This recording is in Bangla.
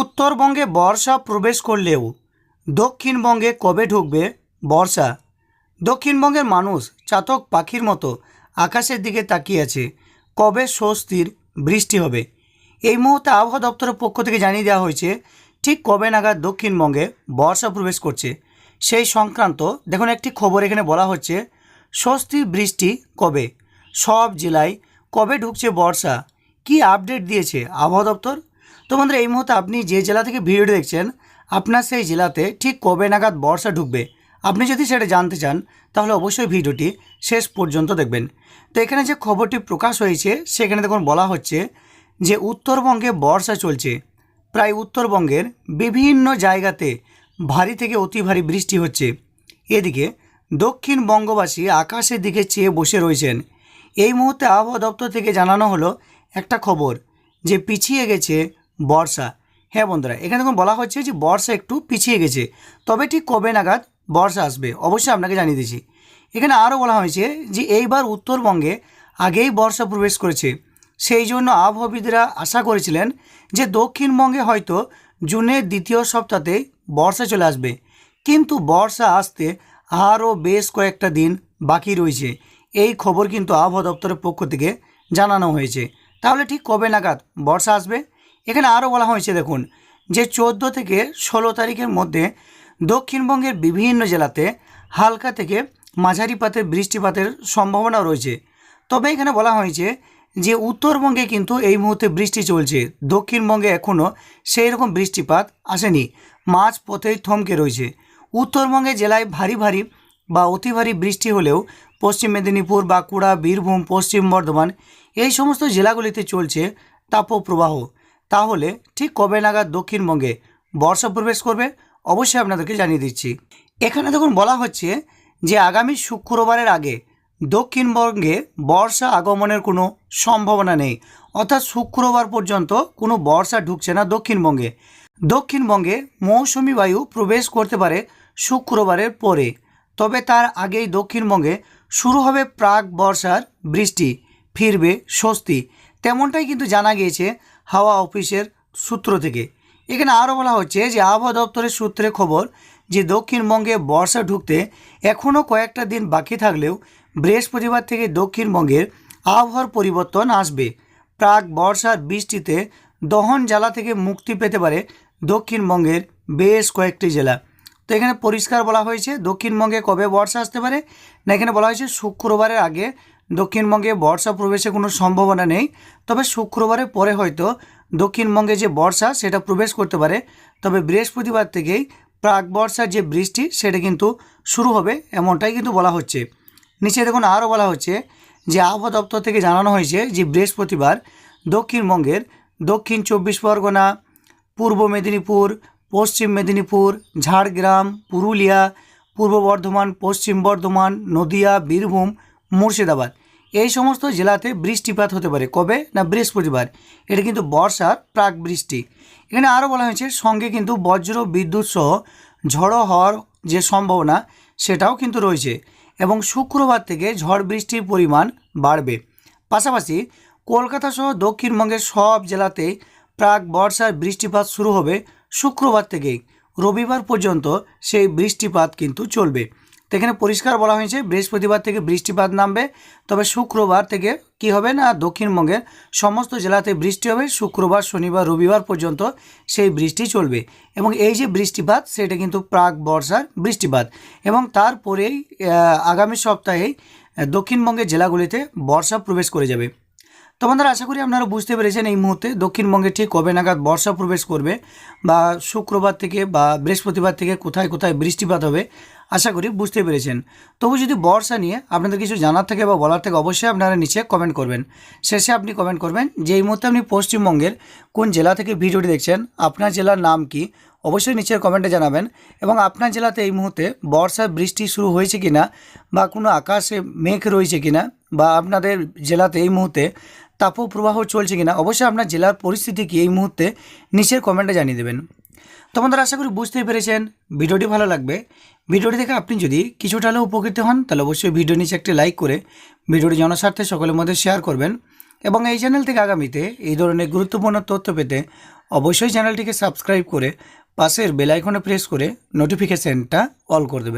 উত্তরবঙ্গে বর্ষা প্রবেশ করলেও দক্ষিণবঙ্গে কবে ঢুকবে বর্ষা? দক্ষিণবঙ্গের মানুষ চাতক পাখির মতো আকাশের দিকে তাকিয়ে আছে। কবে স্বস্তির বৃষ্টি হবে? এই মুহূর্তে আবহাওয়া দপ্তরের পক্ষ থেকে জানিয়ে দেওয়া হয়েছে, ঠিক কবে নাগাদ দক্ষিণবঙ্গে বর্ষা প্রবেশ করছে? সেই সংক্রান্ত দেখুন, একটি খবর এখানে বলা হচ্ছে, স্বস্তির বৃষ্টি কবে? সব জেলায় কবে ঢুকছে বর্ষা? কি আপডেট দিয়েছে আবহাওয়া দপ্তর? তো বন্ধুরা, এই মুহূর্তে আপনি যে জেলা থেকে ভিডিওটি দেখছেন, আপনার সেই জেলাতে ঠিক কবে নাগাদ বর্ষা ঢুকবে? আপনি যদি সেটা জানতে চান, তাহলে অবশ্যই ভিডিওটি শেষ পর্যন্ত দেখবেন। তো এখানে যে খবরটি প্রকাশ হয়েছে, সেখানে দেখুন বলা হচ্ছে যে, উত্তরবঙ্গে বর্ষা চলছে। প্রায় উত্তরবঙ্গের বিভিন্ন জায়গাতে ভারী থেকে অতি ভারী বৃষ্টি হচ্ছে। এদিকে দক্ষিণবঙ্গবাসী আকাশের দিকে চেয়ে বসে রয়েছেন। এই মুহূর্তে আবহাওয়া দপ্তর থেকে জানানো হলো একটা খবর যে, পিছিয়ে গেছে বর্ষা। হ্যাঁ বন্ধুরা, এখানে দেখুন বলা হচ্ছে যে বর্ষা একটু পিছিয়ে গেছে। তবে ঠিক কবে নাগাদ বর্ষা আসবে, অবশ্যই আপনাকে জানিয়ে দিচ্ছি। এখানে আরও বলা হয়েছে যে এইবার উত্তরবঙ্গে আগেই বর্ষা প্রবেশ করেছে। সেই জন্য আবহাওয়াবিদরা আশা করেছিলেন যে দক্ষিণবঙ্গে হয়তো জুনের দ্বিতীয় সপ্তাহে বর্ষা চলে আসবে। কিন্তু বর্ষা আসতে আরও বেশ কয়েকটা দিন বাকি রয়েছে। এই খবর কিন্তু আবহাওয়া দপ্তরের পক্ষ থেকে জানানো হয়েছে। তাহলে ঠিক কবে নাগাদ বর্ষা আসবে? এখানে আরও বলা হয়েছে, দেখুন, যে চোদ্দ থেকে ষোলো তারিখের মধ্যে দক্ষিণবঙ্গের বিভিন্ন জেলাতে হালকা থেকে মাঝারি পাতের বৃষ্টিপাতের সম্ভাবনা রয়েছে। তবে এখানে বলা হয়েছে যে উত্তরবঙ্গে কিন্তু এই মুহূর্তে বৃষ্টি চলছে। দক্ষিণবঙ্গে এখনও সেই রকম বৃষ্টিপাত আসেনি মাঝ পথেই থমকে রয়েছে। উত্তরবঙ্গে জেলায় ভারী ভারী বা অতি ভারী বৃষ্টি হলেও পশ্চিম মেদিনীপুর, বাঁকুড়া, বীরভূম, পশ্চিম বর্ধমান এই সমস্ত জেলাগুলিতে চলছে তাপপ্রবাহ। তাহলে ঠিক কবে নাগাদ দক্ষিণবঙ্গে বর্ষা প্রবেশ করবে অবশ্যই আপনাদেরকে জানিয়ে দিচ্ছি। এখানে দেখুন বলা হচ্ছে যে আগামী শুক্রবারের আগে দক্ষিণবঙ্গে বর্ষা আগমনের কোনো সম্ভাবনা নেই। অর্থাৎ শুক্রবার পর্যন্ত কোনো বর্ষা ঢুকছে না দক্ষিণবঙ্গে। দক্ষিণবঙ্গে মৌসুমি বায়ু প্রবেশ করতে পারে শুক্রবারের পরে। তবে তার আগেই দক্ষিণবঙ্গে শুরু হবে প্রাক বর্ষার বৃষ্টি, ফিরবে স্বস্তি। তেমনটাই কিন্তু জানা গিয়েছে হাওয়া অফিসের সূত্র থেকে। এখানে আরও বলা হচ্ছে যে আবহাওয়া দপ্তরের সূত্রে খবর যে দক্ষিণবঙ্গে বর্ষা ঢুকতে এখনও কয়েকটা দিন বাকি থাকলেও বৃহস্পতিবার থেকে দক্ষিণবঙ্গের আবহাওয়ার পরিবর্তন আসবে। প্রাক বর্ষার বৃষ্টিতে দহন জ্বালা থেকে মুক্তি পেতে পারে দক্ষিণবঙ্গের বেশ কয়েকটি জেলা। তো এখানে পরিষ্কার বলা হয়েছে দক্ষিণবঙ্গে কবে বর্ষা আসতে পারে? না, এখানে বলা হয়েছে শুক্রবারের আগে দক্ষিণবঙ্গে বর্ষা প্রবেশের কোনো সম্ভাবনা নেই, তবে শুক্রবারের পরে হয়তো দক্ষিণবঙ্গে যে বর্ষা সেটা প্রবেশ করতে পারে। তবে বৃহস্পতিবার থেকেই প্রাক বর্ষার যে বৃষ্টি সেটা কিন্তু শুরু হবে, এমনটাই কিন্তু বলা হচ্ছে। নিচে দেখুন আরও বলা হচ্ছে যে আবহাওয়া দপ্তর থেকে জানানো হয়েছে যে বৃহস্পতিবার দক্ষিণবঙ্গের দক্ষিণ চব্বিশ পরগনা, পূর্ব মেদিনীপুর, পশ্চিম মেদিনীপুর, ঝাড়গ্রাম, পুরুলিয়া, পূর্ব বর্ধমান, পশ্চিম বর্ধমান, নদিয়া, বীরভূম মুর্শিদাবাদ। এই সমস্ত জেলাতে বৃষ্টিপাত হতে পারে। কবে? না বৃহস্পতিবার। এটা কিন্তু বর্ষার প্রাক বৃষ্টি এখানে আরও বলা হয়েছে, সঙ্গে কিন্তু বজ্র, বিদ্যুৎ সহ ঝড়ো হওয়ার যে সম্ভাবনা, সেটাও কিন্তু রয়েছে এবং শুক্রবার থেকে ঝড় বৃষ্টির পরিমাণ বাড়বে। পাশাপাশি কলকাতা সহ দক্ষিণবঙ্গের সব জেলাতেই প্রাক বর্ষার বৃষ্টিপাত শুরু হবে শুক্রবার থেকেই। রবিবার পর্যন্ত সেই বৃষ্টিপাত কিন্তু চলবে। এখানে পরিষ্কার বলা হয়েছে, বৃহস্পতিবার থেকে বৃষ্টিপাত নামবে, তবে শুক্রবার থেকে কি হবে না, দক্ষিণবঙ্গের সমস্ত জেলাতে বৃষ্টি হবে, শুক্রবার, শনিবার, রবিবার পর্যন্ত সেই বৃষ্টি চলবে। এবং এই যে বৃষ্টিপাত, সেটা কিন্তু প্রাক বর্ষার বৃষ্টিপাত। এবং তারপরেই আগামী সপ্তাহেই দক্ষিণবঙ্গের জেলাগুলিতে বর্ষা প্রবেশ করে যাবে। তো আশা করি আপনারা বুঝতে পেরেছেন এই মুহূর্তে দক্ষিণবঙ্গে ঠিক কবে নাগাদ বর্ষা প্রবেশ করবে বা শুক্রবার থেকে বা বৃহস্পতিবার থেকে কোথায় কোথায় বৃষ্টিপাত হবে, আশা করি বুঝতে পেরেছেন। তবু যদি বর্ষা নিয়ে আপনাদের কিছু জানার থাকে বা বলার থেকে, অবশ্যই আপনারা নিচে কমেন্ট করবেন। শেষে আপনি কমেন্ট করবেন যে এই মুহূর্তে আপনি পশ্চিমবঙ্গের কোন জেলা থেকে ভিডিওটি দেখছেন, আপনার জেলার নাম কি, অবশ্যই নিচের কমেন্টে জানাবেন এবং আপনার জেলাতে এই মুহূর্তে বর্ষার বৃষ্টি শুরু হয়েছে কিনা বা কোনো আকাশে মেঘ রয়েছে কিনা বা আপনাদের জেলাতে এই মুহূর্তে তাপপ্রবাহ চলছে কিনা, অবশ্যই আপনার জেলার পরিস্থিতি কি এই মুহূর্তে নিচের কমেন্টে জানিয়ে দেবেন। তো বন্ধুরা, আশা করি বুঝতেই পেরেছেন, ভিডিওটি ভালো লাগবে। ভিডিওটি দেখে আপনি যদি কিছুটা হলেও উপকৃত হন, তাহলে অবশ্যই ভিডিও নিচে একটি লাইক করে ভিডিওটি জনস্বার্থে সকলের মধ্যে শেয়ার করবেন এবং এই চ্যানেল থেকে আগামীতে এই ধরনের গুরুত্বপূর্ণ তথ্য পেতে অবশ্যই চ্যানেলটিকে সাবস্ক্রাইব করে পাশের বেল আইকনে প্রেস করে নোটিফিকেশনটা অল করে দেবেন।